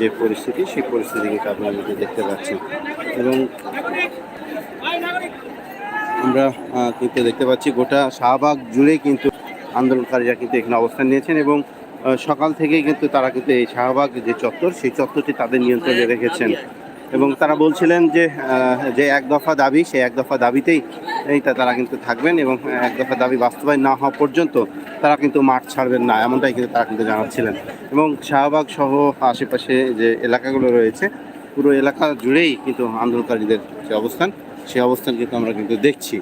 যে পরিস্থিতি, সেই পরিস্থিতি কিন্তু আপনারা যদি দেখতে পাচ্ছেন এবং আমরা কিন্তু দেখতে পাচ্ছি গোটা শাহবাগ জুড়ে কিন্তু আন্দোলনকারীরা কিন্তু এখানে অবস্থান নিয়েছেন এবং সকাল থেকেই কিন্তু তারা কিন্তু এই শাহবাগ যে চত্বর, সেই চত্বরটি তাদের নিয়ন্ত্রণে রেখেছেন। এবং তারা বলছিলেন যে যে এক দফা দাবি, সেই এক দফা দাবিতেই তারা কিন্তু থাকবেন এবং এক দফা দাবি বাস্তবায়ন না হওয়া পর্যন্ত তারা কিন্তু মাঠ ছাড়বেন না, এমনটাই কিন্তু তারা কিন্তু জানাচ্ছিলেন। এবং শাহবাগ সহ আশেপাশে যে এলাকাগুলো রয়েছে, পুরো এলাকা জুড়েই কিন্তু আন্দোলনকারীদের যে অবস্থান, সেই অবস্থান কিন্তু আমরা কিন্তু দেখছি।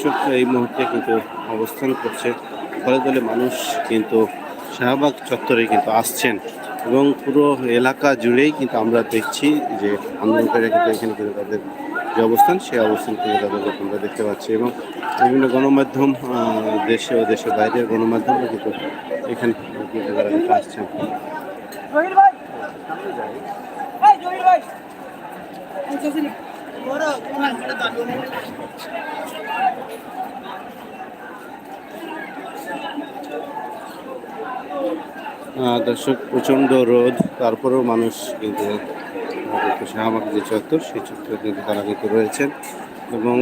কৃষক এই মুহূর্তে কিন্তু অবস্থান করছে। দলে দলে মানুষ কিন্তু শাহবাগ চত্বরে কিন্তু আসছেন এবং পুরো এলাকা জুড়েই কিন্তু আমরা দেখছি যে আন্দোলনকারীরা কিন্তু এখানে কিন্তু তাদের যে অবস্থান, সেই অবস্থান কিন্তু তাদের আমরা দেখতে পাচ্ছি এবং বিভিন্ন গণমাধ্যম দেশে ও দেশের বাইরের গণমাধ্যমও কিন্তু এখানে কিন্তু তারা কিন্তু আসছেন। ভাই! দর্শক, প্রচণ্ড রোদ, তারপরেও মানুষ কিন্তু শাহবাগ যে চত্বর, সেই চত্বরে কিন্তু তারা কিন্তু রয়েছেন। এবং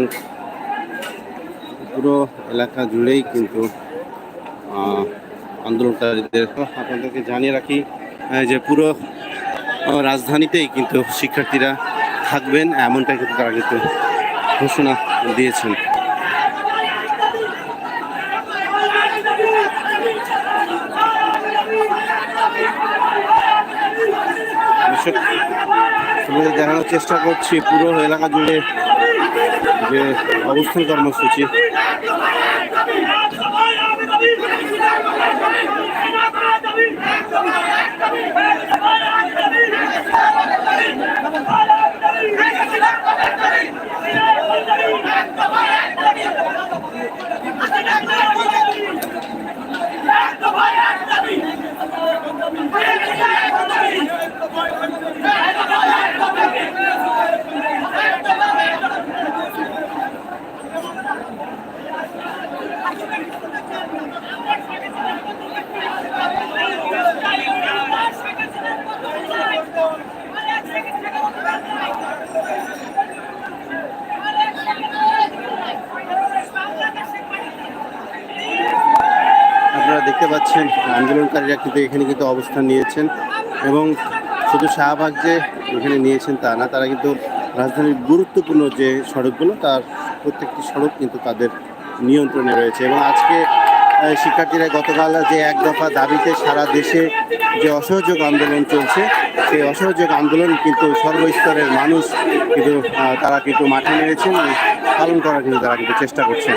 পুরো এলাকা জুড়েই কিন্তু আন্দোলনকারীদের, আপনাদেরকে জানিয়ে রাখি যে পুরো রাজধানীতেই কিন্তু শিক্ষার্থীরা থাকবেন, এমনটাই কিন্তু তারা কিন্তু ঘোষণা দিয়েছেন। আপনাদের দেখানোর চেষ্টা করছি পুরো এলাকা জুড়ে যে অবস্থান কর্মসূচি। পাচ্ছেন আন্দোলনকারীরা কিন্তু এখানে কিন্তু অবস্থান নিয়েছেন এবং শুধু শাহবাগ যে এখানে নিয়েছেন তা না, তারা কিন্তু রাজধানীর গুরুত্বপূর্ণ যে সড়কগুলো, তার প্রত্যেকটি সড়ক কিন্তু তাদের নিয়ন্ত্রণে রয়েছে এবং আজকে শিক্ষার্থীরা গতকাল যে এক দফা দাবিতে সারা দেশে যে অসহযোগ আন্দোলন চলছে, সেই অসহযোগ আন্দোলন কিন্তু সর্বস্তরের মানুষ কিন্তু তারা কিন্তু মাঠে নেমেছেন। পালন করার কিন্তু তারা কিন্তু চেষ্টা করছেন।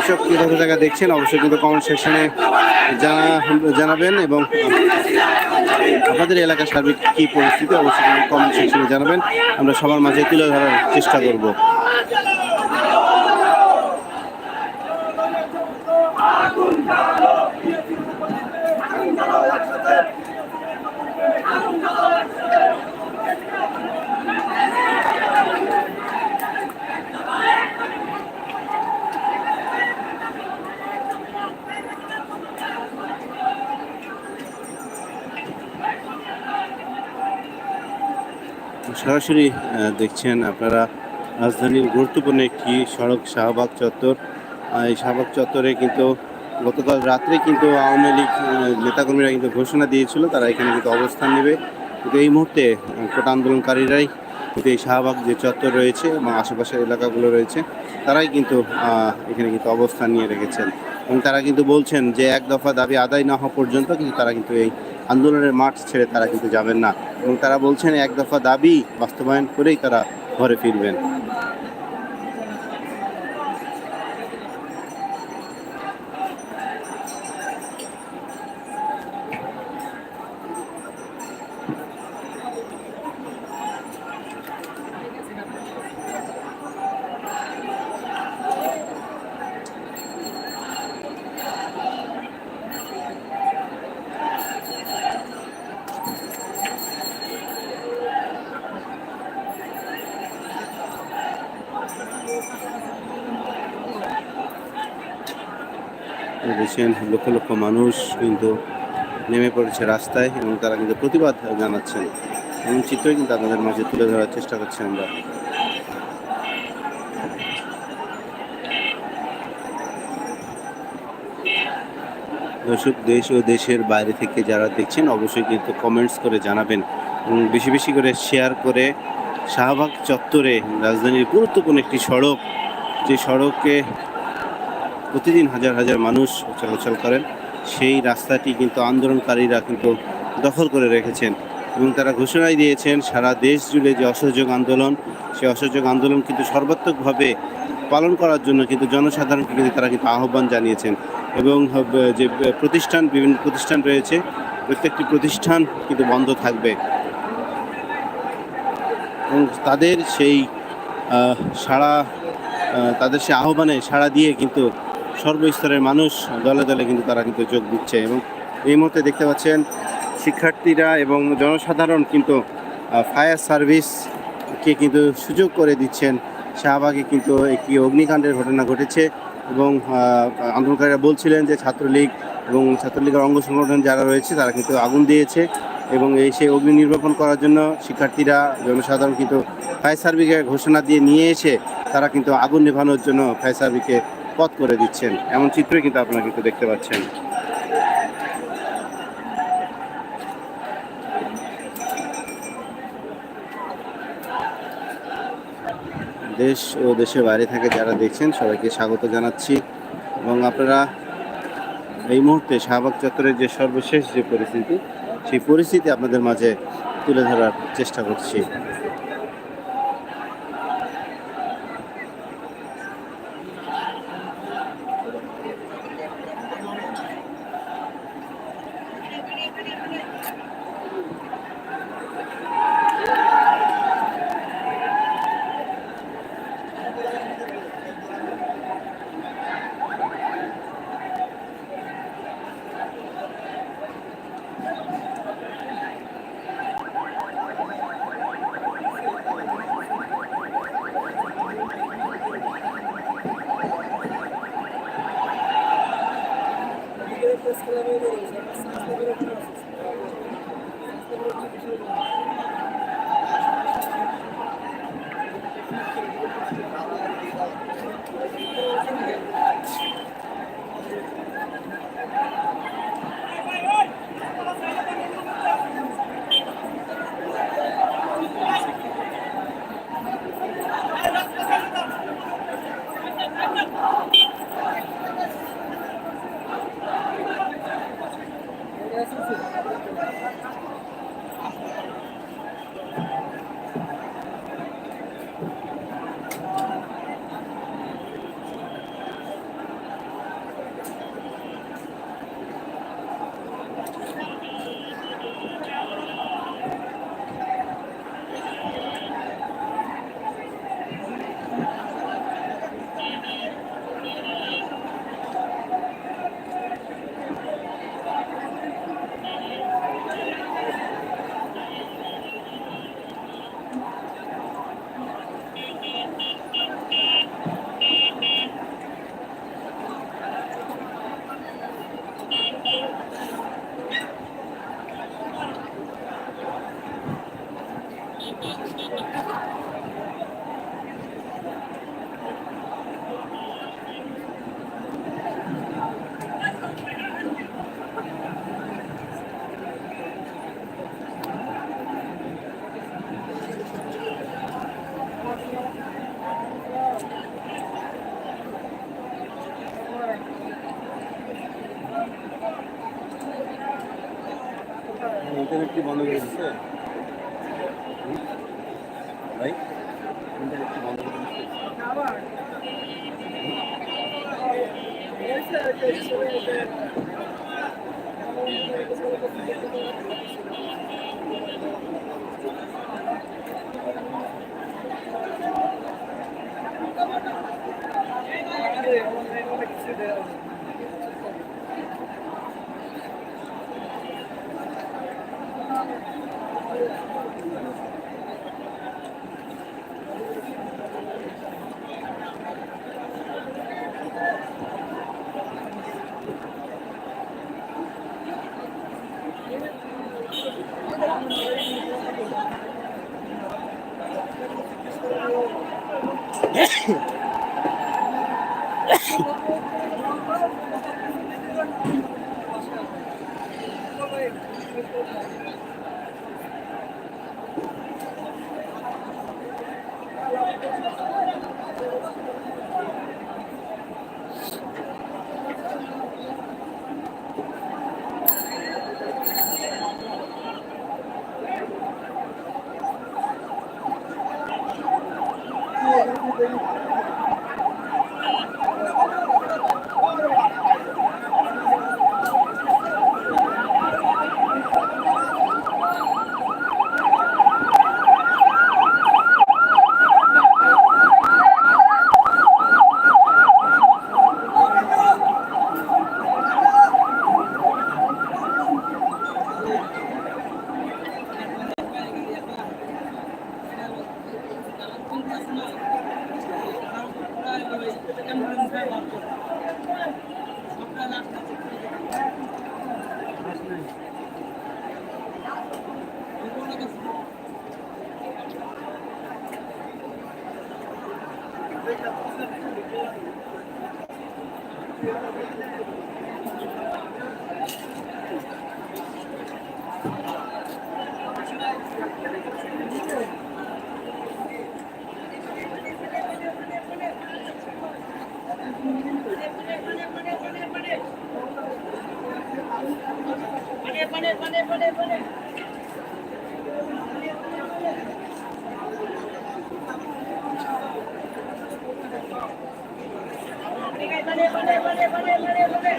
এসব কীভাবে জায়গা দেখছেন, অবশ্যই কিন্তু কমেন্ট সেকশনে জানা জানাবেন এবং আপনাদের এলাকার সার্বিক কী পরিস্থিতি, অবশ্যই কিন্তু কমেন্ট সেকশনে জানাবেন। আমরা সবার মাঝে তুলে ধরার চেষ্টা করব। সরাসরি দেখছেন আপনারা রাজধানীর গুরুত্বপূর্ণ একটি সড়ক, শাহবাগ চত্বর। এই শাহবাগ চত্বরে কিন্তু গতকাল রাত্রে কিন্তু আওয়ামী লীগ নেতাকর্মীরা কিন্তু ঘোষণা দিয়েছিল, তারা এখানে কিন্তু অবস্থান নেবে। কিন্তু এই মুহূর্তে কোটা আন্দোলনকারীরাই কিন্তু এই শাহবাগ যে চত্বর রয়েছে এবং আশেপাশের এলাকাগুলো রয়েছে, তারাই কিন্তু এখানে কিন্তু অবস্থান নিয়ে রেখেছেন। এবং তারা কিন্তু বলছেন যে, এক দফা দাবি আদায় না হওয়া পর্যন্ত কিন্তু তারা কিন্তু এই আন্দোলনের মাঠ ছেড়ে তারা কিন্তু যাবেন না। এবং তারা বলছেন, এক দফা দাবি বাস্তবায়ন করেই তারা ঘরে ফিরবেন। দেখছেন লক্ষ লক্ষ মানুষ কিন্তু নেমে পড়েছে রাস্তায় এবং তারা কিন্তু প্রতিবাদ জানাচ্ছেন। এবং চিত্র কিন্তু আপনাদের মাঝে তুলে ধরার চেষ্টা করছি আমরা। দর্শক, দেশ ও দেশের বাইরে থেকে যারা দেখছেন, অবশ্যই কিন্তু কমেন্টস করে জানাবেন এবং বেশি বেশি করে শেয়ার করে শাহবাগ চত্বরে রাজধানীর গুরুত্বপূর্ণ একটি সড়ক, যে সড়কে প্রতিদিন হাজার হাজার মানুষ চলাচল করেন। সেই রাস্তাটি কিন্তু আন্দোলনকারীরা কিন্তু দখল করে রেখেছেন এবং তারা ঘোষণাই দিয়েছেন, সারা দেশ জুড়ে যে অসহযোগ আন্দোলন, সেই অসহযোগ আন্দোলন কিন্তু সর্বাত্মকভাবে পালন করার জন্য কিন্তু জনসাধারণকে কিন্তু তারা কিন্তু আহ্বান জানিয়েছেন এবং যে প্রতিষ্ঠান, বিভিন্ন প্রতিষ্ঠান রয়েছে, প্রত্যেকটি প্রতিষ্ঠান কিন্তু বন্ধ থাকবে। এবং তাদের সেই সাড়া তাদের সেই আহ্বানে সাড়া দিয়ে কিন্তু সর্বস্তরের মানুষ দলে দলে কিন্তু তারা কিন্তু যোগ দিচ্ছে এবং এই মুহূর্তে দেখতে পাচ্ছেন শিক্ষার্থীরা এবং জনসাধারণ কিন্তু ফায়ার সার্ভিসকে কিন্তু সুযোগ করে দিচ্ছেন। শাহবাগে কিন্তু একটি অগ্নিকাণ্ডের ঘটনা ঘটেছে এবং আন্দোলনকারীরা বলছিলেন যে ছাত্রলীগ এবং ছাত্রলীগের অঙ্গ সংগঠন যারা রয়েছে তারা কিন্তু আগুন দিয়েছে এবং এই সেই অগ্নি নির্বাপন করার জন্য শিক্ষার্থীরা, জনসাধারণ কিন্তু ফায়ার সার্ভিসের ঘোষণা দিয়ে নিয়ে এসে তারা কিন্তু আগুন নেভানোর জন্য ফায়ার সার্ভিসকে পথ করে দিচ্ছেন। এমন চিত্রই কিন্তু আপনারা কিন্তু দেখতে পাচ্ছেন। দেশ ও দেশের বাইরে থেকে যারা দেখছেন, সবাইকে স্বাগত জানাচ্ছি। এবং আপনারা এই মুহূর্তে শাহবাগ চত্বরের যে সর্বশেষ যে পরিস্থিতি, সেই পরিস্থিতি আপনাদের মাঝে তুলে ধরার চেষ্টা করছি। ইন্টারনেট কি বন্ধ হয়ে গেছে ভাই ইন্টারনেট কি বন্ধ হয়ে গেছে করে দিচ্ছে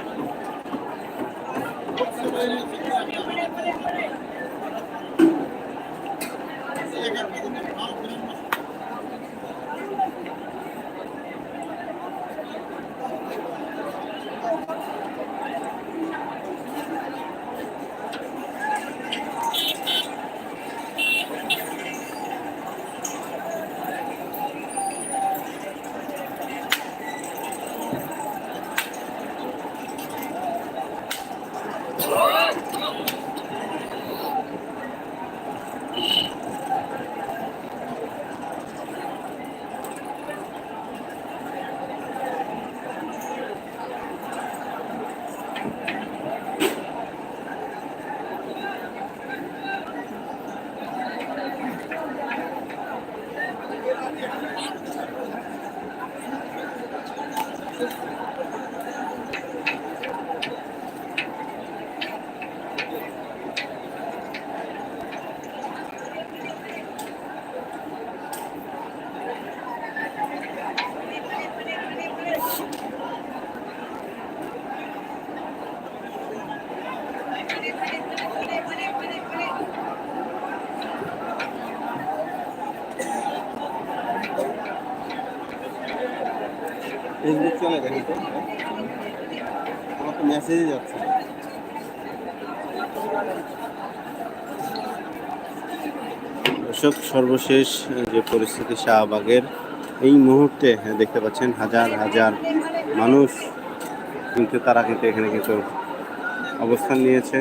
ফেসবুক চলে দেখি তো আমার তো মেসেজই যাচ্ছে। দর্শক, সর্বশেষ যে পরিস্থিতি শাহবাগের, এই মুহূর্তে দেখতে পাচ্ছেন হাজার হাজার মানুষ কিন্তু তারা কিন্তু এখানে কিন্তু অবস্থান নিয়েছে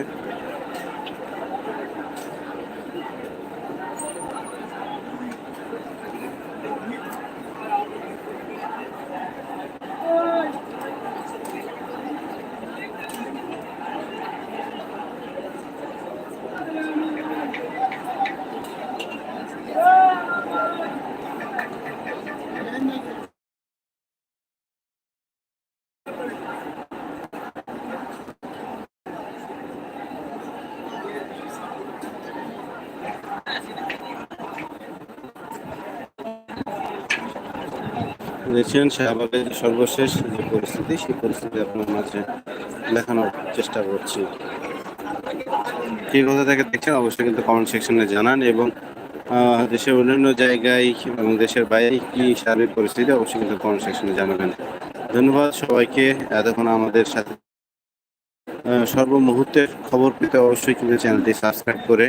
দেখছেন শাহবাগের সর্বশেষ যে পরিস্থিতি, সেই পরিস্থিতি আপনার মাঝে দেখানোর চেষ্টা করছি। কি কথা থেকে দেখছেন, অবশ্যই কিন্তু কমেন্ট সেকশনে জানান এবং দেশের অন্যান্য জায়গায় এবং দেশের বাইরে কি সার্বিক পরিস্থিতি, অবশ্যই কিন্তু কমেন্ট সেকশনে জানাবেন। ধন্যবাদ সবাইকে, এতক্ষণ আমাদের সাথে সর্বমুহূর্তের খবর পেতে অবশ্যই কিন্তু চ্যানেলটি সাবস্ক্রাইব করে